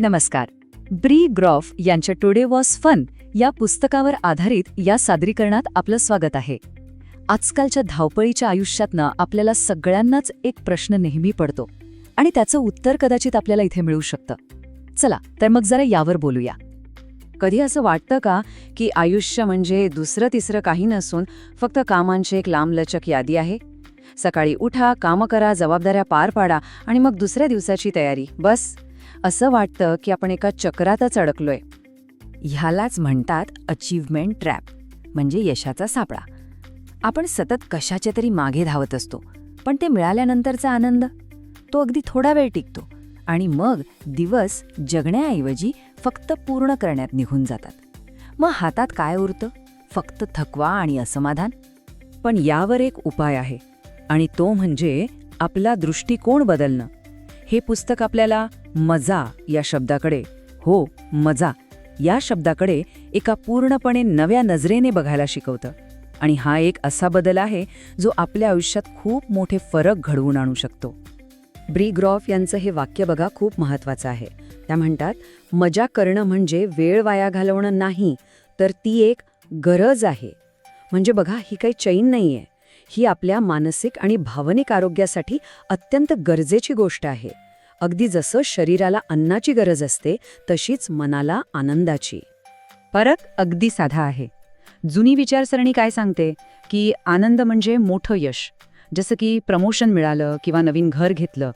नमस्कार. ब्री ग्रॉफ यांच्या टुडे वॉज फन या पुस्तकावर आधारित या सादरीकरणात आपलं स्वागत आहे. आजकालच्या धावपळीच्या आयुष्यातनं आपल्याला सगळ्यांनाच एक प्रश्न नेहमी पडतो आणि त्याचं उत्तर कदाचित आपल्याला इथे मिळू शकतं. चला तर मग जरा यावर बोलूया. कधी असं वाटतं का की आयुष्य म्हणजे दुसरं तिसरं काही नसून फक्त कामांची एक लांबलचक यादी आहे? सकाळी उठा कामं करा जबाबदाऱ्या पार पाडा आणि मग दुसऱ्या दिवसाची तयारी बस. असं वाटतं की आपण एका चक्रातच अडकलोय. ह्यालाच म्हणतात अचीवमेंट ट्रॅप म्हणजे यशाचा सापळा. आपण सतत कशाच्या तरी मागे धावत असतो पण ते मिळाल्यानंतरचा आनंद? तो अगदी थोडा वेळ टिकतो आणि मग दिवस जगण्याऐवजी फक्त पूर्ण करण्यात निघून जातात. मग हातात काय उरतं? फक्त थकवा आणि असमाधान? पण यावर एक उपाय आहे आणि तो म्हणजे आपला दृष्टिकोन बदलणं. हे पुस्तक आपल्याला मजा या शब्दाकडे हो मजा या शब्दाकडे एका पूर्णपणे नव्या नजरेने बघायला शिकवतं. आणि हा एक असा बदल आहे जो आपल्या आयुष्यात खूप मोठे फरक घडवून आणू शकतो. ब्री ग्रॉफ यांचं हे वाक्य बघा खूप महत्वाचं आहे. त्या म्हणतात मजा करणं म्हणजे वेळ वाया घालवणं नाही तर ती एक गरज आहे. म्हणजे बघा ही काही चैन नाही आहे ही आपल्या मानसिक आणि भावनिक आरोग्यासाठी अत्यंत गरजेची गोष्ट आहे. अगदी जसं शरीराला अन्नाची गरज असते तशीच मनाला आनंदाची. फरक अगदी साधा आहे. जुनी विचारसरणी काय सांगते? की आनंद म्हणजे मोठं यश. जसं की प्रमोशन मिळालं किंवा नवीन घर घेतलं.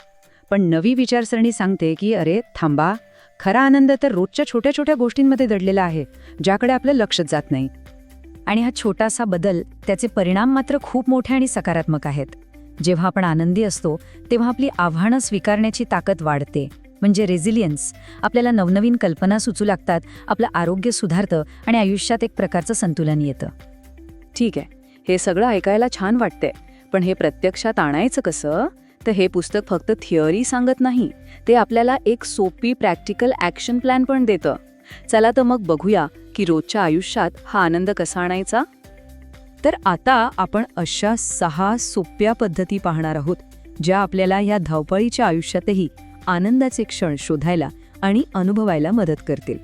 पण नवी विचारसरणी सांगते की अरे थांबा. खरा आनंद तर रोजच्या छोट्या छोट्या गोष्टींमध्ये दडलेला आहे ज्याकडे आपलं लक्षच जात नाही. आणि हा छोटासा बदल त्याचे परिणाम मात्र खूप मोठे आणि सकारात्मक आहेत. जेव्हा आपण आनंदी असतो तेव्हा आपली आव्हानं स्वीकारण्याची ताकद वाढते. म्हणजे रेझिलियन्स आपल्याला नवनवीन कल्पना सुचू लागतात आपलं आरोग्य सुधारतं आणि आयुष्यात एक प्रकारचं संतुलन येतं. ठीक आहे. हे सगळं ऐकायला छान वाटतंय. पण हे प्रत्यक्षात आणायचं कसं? तर हे पुस्तक फक्त थिअरी सांगत नाही. ते आपल्याला एक सोपी प्रॅक्टिकल ॲक्शन प्लॅन पण देतं. चला तर मग बघूया की रोजच्या आयुष्यात हा आनंद कसा आणायचा? तर आता आपण अशा सहा सोप्या पद्धती पाहणार आहोत ज्या आपल्याला या धावपळीच्या आयुष्यातही आनंदाचे क्षण शोधायला आणि अनुभवायला मदत करतील.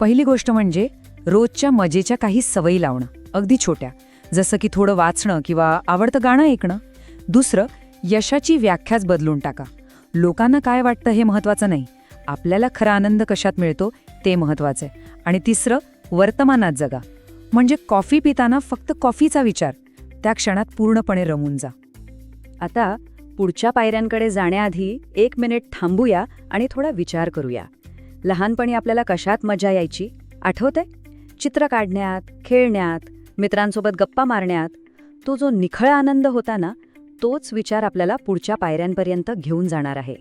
पहिली गोष्ट म्हणजे रोजच्या मजेच्या काही सवयी लावणं अगदी छोट्या. जसं की थोडं वाचणं किंवा आवडतं गाणं ऐकणं. दुसरं यशाची व्याख्याच बदलून टाका. लोकांना काय वाटतं हे महत्त्वाचं नाही. आपल्याला खरा आनंद कशात मिळतो ते महत्त्वाचं आहे आणि तिसरं वर्तमानात जगा. म्हणजे कॉफी पिताना फक्त कॉफीचा विचार. त्या क्षणात पूर्णपणे रमून जा. आता पुढच्या पायऱ्यांकडे जाण्याआधी एक मिनिट थांबूया आणि थोडा विचार करूया. लहानपणी आपल्याला कशात मजा यायची? आठवतंय? चित्र काढण्यात खेळण्यात मित्रांसोबत गप्पा मारण्यात. तो जो निखळ आनंद होता ना तोच विचार आपल्याला पुढच्या पायऱ्यांपर्यंत घेऊन जाणार आहे.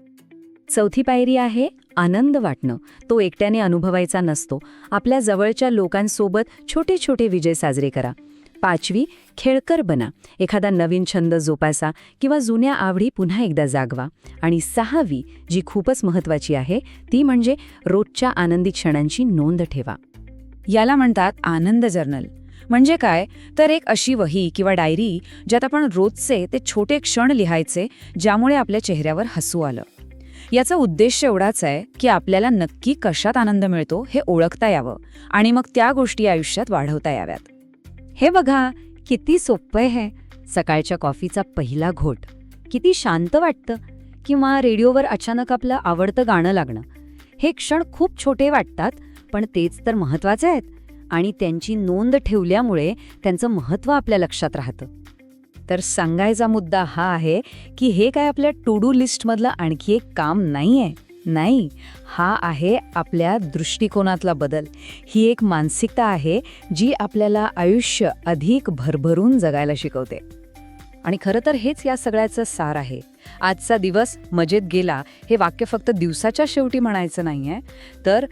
चौथी पायरी आहे आनंद वाटणं तो एकट्याने अनुभवायचा नसतो. आपल्या जवळच्या लोकांसोबत छोटे छोटे विजय साजरे करा. पाचवी खेळकर बना. एखादा नवीन छंद जोपासा किंवा जुन्या आवडी पुन्हा एकदा जागवा. आणि सहावी जी खूपच महत्वाची आहे ती म्हणजे रोजच्या आनंदी क्षणांची नोंद ठेवा. याला म्हणतात आनंद जर्नल. म्हणजे काय? तर एक अशी वही किंवा डायरी ज्यात आपण रोजचे ते छोटे क्षण लिहायचे ज्यामुळे आपल्या चेहऱ्यावर हसू आलं. याचा उद्देश एवढाच आहे की आपल्याला नक्की कशात आनंद मिळतो हे ओळखता यावं आणि मग त्या गोष्टी आयुष्यात वाढवता याव्यात. हे बघा किती सोपं आहे सकाळच्या कॉफीचा पहिला घोट. किती शांत वाटतं किंवा रेडिओवर अचानक आपलं आवडतं गाणं लागणं. हे क्षण खूप छोटे वाटतात पण तेच तर महत्त्वाचे आहेत आणि त्यांची नोंद ठेवल्यामुळे त्यांचं महत्त्व आपल्या लक्षात राहतं. तर सांगायचा मुद्दा हा आहे की हे काय आपल्या टू डू लिस्टमधलं आणखी एक काम नाही आहे नाही. हा आहे आपल्या दृष्टिकोनातला बदल. ही एक मानसिकता आहे जी आपल्याला आयुष्य अधिक भरभरून जगायला शिकवते. आणि खरं तर हेच या सगळ्याचं सार आहे. आजचा दिवस मजेत गेला हे वाक्य फक्त दिवसाच्या शेवटी म्हणायचं नाही आहे तर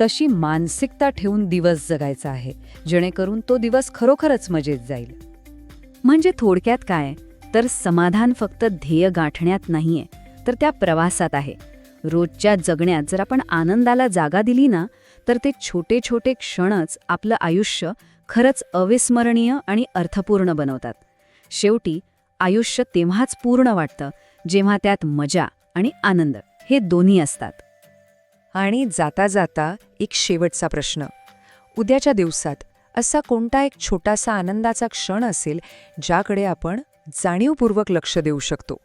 तशी मानसिकता ठेवून दिवस जगायचा आहे. जेणेकरून तो दिवस खरोखरच मजेत जाईल. म्हणजे थोडक्यात काय? तर समाधान फक्त ध्येय गाठण्यात नाहीये तर त्या प्रवासात आहे. रोजच्या जगण्यात जर आपण आनंदाला जागा दिली ना तर ते छोटे छोटे क्षणच आपलं आयुष्य खरंच अविस्मरणीय आणि अर्थपूर्ण बनवतात. शेवटी आयुष्य तेव्हाच पूर्ण वाटतं जेव्हा त्यात मजा आणि आनंद हे दोन्ही असतात. आणि जाता जाता एक शेवटचा प्रश्न. उद्याच्या दिवसात असा कोणता एक छोटासा आनंदाचा क्षण असेल ज्याकडे आपण जाणीवपूर्वक लक्ष देऊ शकतो.